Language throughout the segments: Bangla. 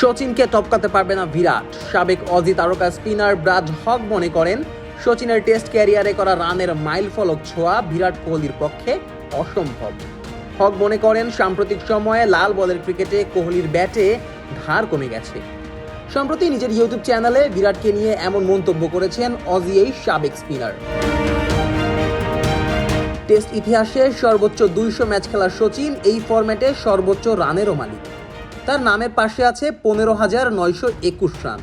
সচিনকে টপকাতে পারবে না বিরাট। সাবেক অজি তারকা স্পিনার ব্রাজ হক মনে করেন সচিনের টেস্ট ক্যারিয়ারে করা রানের মাইল ফলক ছোঁয়া বিরাট কোহলির পক্ষে অসম্ভব। হক মনে করেন, সাম্প্রতিক সময়ে লাল বলের ক্রিকেটে কোহলির ব্যাটে ধার কমে গেছে। সম্প্রতি নিজের ইউটিউব চ্যানেলে বিরাটকে নিয়ে এমন মন্তব্য করেছেন অজি এই সাবেক স্পিনার। টেস্ট ইতিহাসে সর্বোচ্চ দুইশো ম্যাচ খেলা সচিন এই ফরম্যাটে সর্বোচ্চ রানেরও মালিক। তার নামের পাশে আছে পনেরো হাজার নয়শো একুশ রান।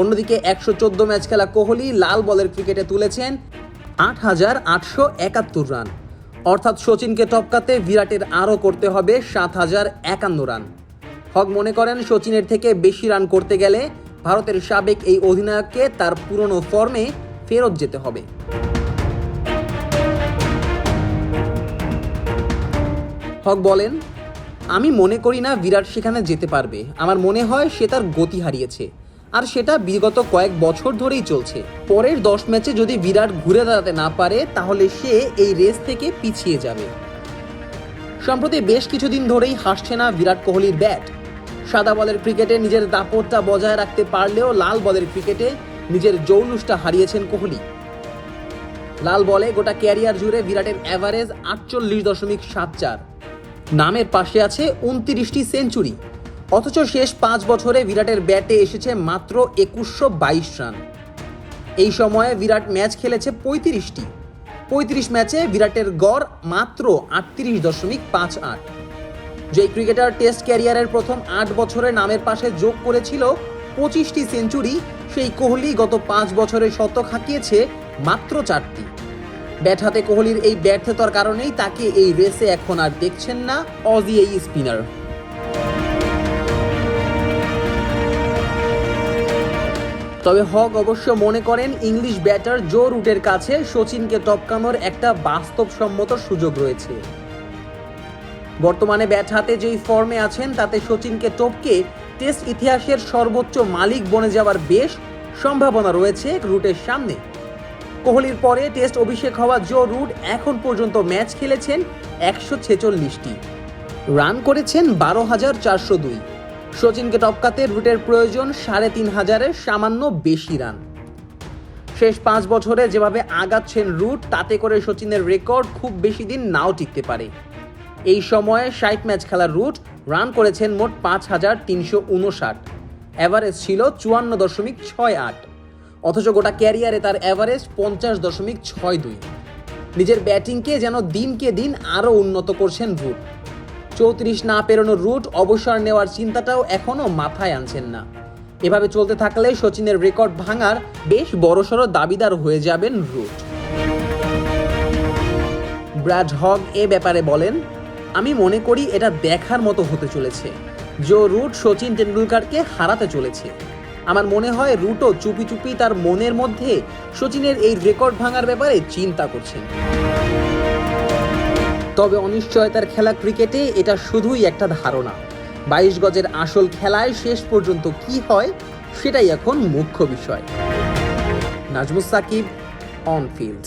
অন্যদিকে একশো চোদ্দ ম্যাচ খেলা কোহলি লাল বলের ক্রিকেটে তুলেছেন আট হাজার আটশো একাত্তর রান। অর্থাৎ সচিনকে টপকাতে বিরাটের আরও করতে হবে সাত হাজার একান্ন রান। হক মনে করেন, সচিনের থেকে বেশি রান করতে গেলে ভারতের সাবেক এই অধিনায়ককে তার পুরনো ফর্মে ফেরত যেতে হবে। হক বলেন আমি মনে করি না বিরাট সেখানে যেতে পারবে। আমার মনে হয় সে তার গতি হারিয়েছে। আর সেটা বিগত কয়েক বছর ধরেই চলছে। পরের দশ ম্যাচে যদি বিরাট ঘুরে দাঁড়াতে না পারে, তাহলে সে এই রেস থেকে পিছিয়ে যাবে। সম্প্রতি বেশ কিছুদিন ধরেই হাসছে না বিরাট কোহলির ব্যাট। সাদা বলের ক্রিকেটে নিজের দাপটটা বজায় রাখতে পারলেও লাল বলের ক্রিকেটে নিজের জৌলুসটা হারিয়েছেন কোহলি। লাল বলে গোটা ক্যারিয়ার জুড়ে বিরাটের অ্যাভারেজ আটচল্লিশ দশমিক সাত চার। নামের পাশে আছে উনত্রিশটি সেঞ্চুরি। অথচ শেষ পাঁচ বছরে বিরাটের ব্যাটে এসেছে মাত্র একুশশো বাইশ রান। এই সময়ে বিরাট ম্যাচ খেলেছে পঁয়ত্রিশটি। পঁয়ত্রিশ ম্যাচে বিরাটের গড় মাত্র আটত্রিশ দশমিক পাঁচ আট। যে ক্রিকেটার টেস্ট ক্যারিয়ারের প্রথম আট বছরে নামের পাশে যোগ করেছিল পঁচিশটি সেঞ্চুরি, সেই কোহলি গত পাঁচ বছরে শতক হাঁকিয়েছে মাত্র চারটি। ব্যাট হাতে কোহলির এই ব্যর্থতার কারণেই তাকে এই রেসে এখন আর দেখছেন না অজি এই স্পিনার। তবে হক অবশ্য মনে করেন ইংলিশ ব্যাটার জো রুটের কাছে সচিনকে টপকানোর একটা বাস্তবসম্মত সুযোগ রয়েছে। বর্তমানে ব্যাট হাতে যেই ফর্মে আছেন, তাতে সচিনকে টপকে টেস্ট ইতিহাসের সর্বোচ্চ মালিক বনে যাওয়ার বেশ সম্ভাবনা রয়েছে রুটের সামনে। কোহলির পরে টেস্ট অভিষেক হওয়া জো রুট এখন পর্যন্ত ম্যাচ খেলেছেন একশো ছেচল্লিশটি। রান করেছেন বারো হাজার চারশো দুই। সচিনকে টপকাতে রুটের প্রয়োজন সাড়ে তিন হাজারের সামান্য বেশি রান। শেষ পাঁচ বছরে যেভাবে আগাচ্ছেন রুট, তাতে করে সচিনের রেকর্ড খুব বেশি দিন নাও টিকতে পারে। এই সময়ে ষাট ম্যাচ খেলার রুট, রান করেছেন মোট পাঁচ হাজার তিনশো উনষাট। অ্যাভারেজ ছিল চুয়ান্ন দশমিক ছয় আট। অথচ গোটা ক্যারিয়ারে তার অ্যাভারেজ পঞ্চাশ দশমিক ছয় দুই। নিজের ব্যাটিংকে যেন দিনকে দিন আরও উন্নত করছেন রুট। চৌত্রিশ না পেরোনোর রুট অবসর নেওয়ার চিন্তাটাও এখনও মাথায় আনছেন না। এভাবে চলতে থাকলে সচিনের রেকর্ড ভাঙার বেশ বড়সড় দাবিদার হয়ে যাবেন রুট। ব্রাড হগ এ ব্যাপারে বলেন, আমি মনে করি এটা দেখার মতো হতে চলেছে। জো রুট সচিন টেন্ডুলকারকে হারাতে চলেছে। আমার মনে হয় রুটো চুপি চুপি তার মনের মধ্যে সচিনের এই রেকর্ড ভাঙার ব্যাপারে চিন্তা করছেন। তবে অনিশ্চয়তার খেলা ক্রিকেটে এটা শুধুই একটা ধারণা। বাইশ গজের আসল খেলায় শেষ পর্যন্ত কি হয়, সেটাই এখন মুখ্য বিষয়। Najmus Shakib on field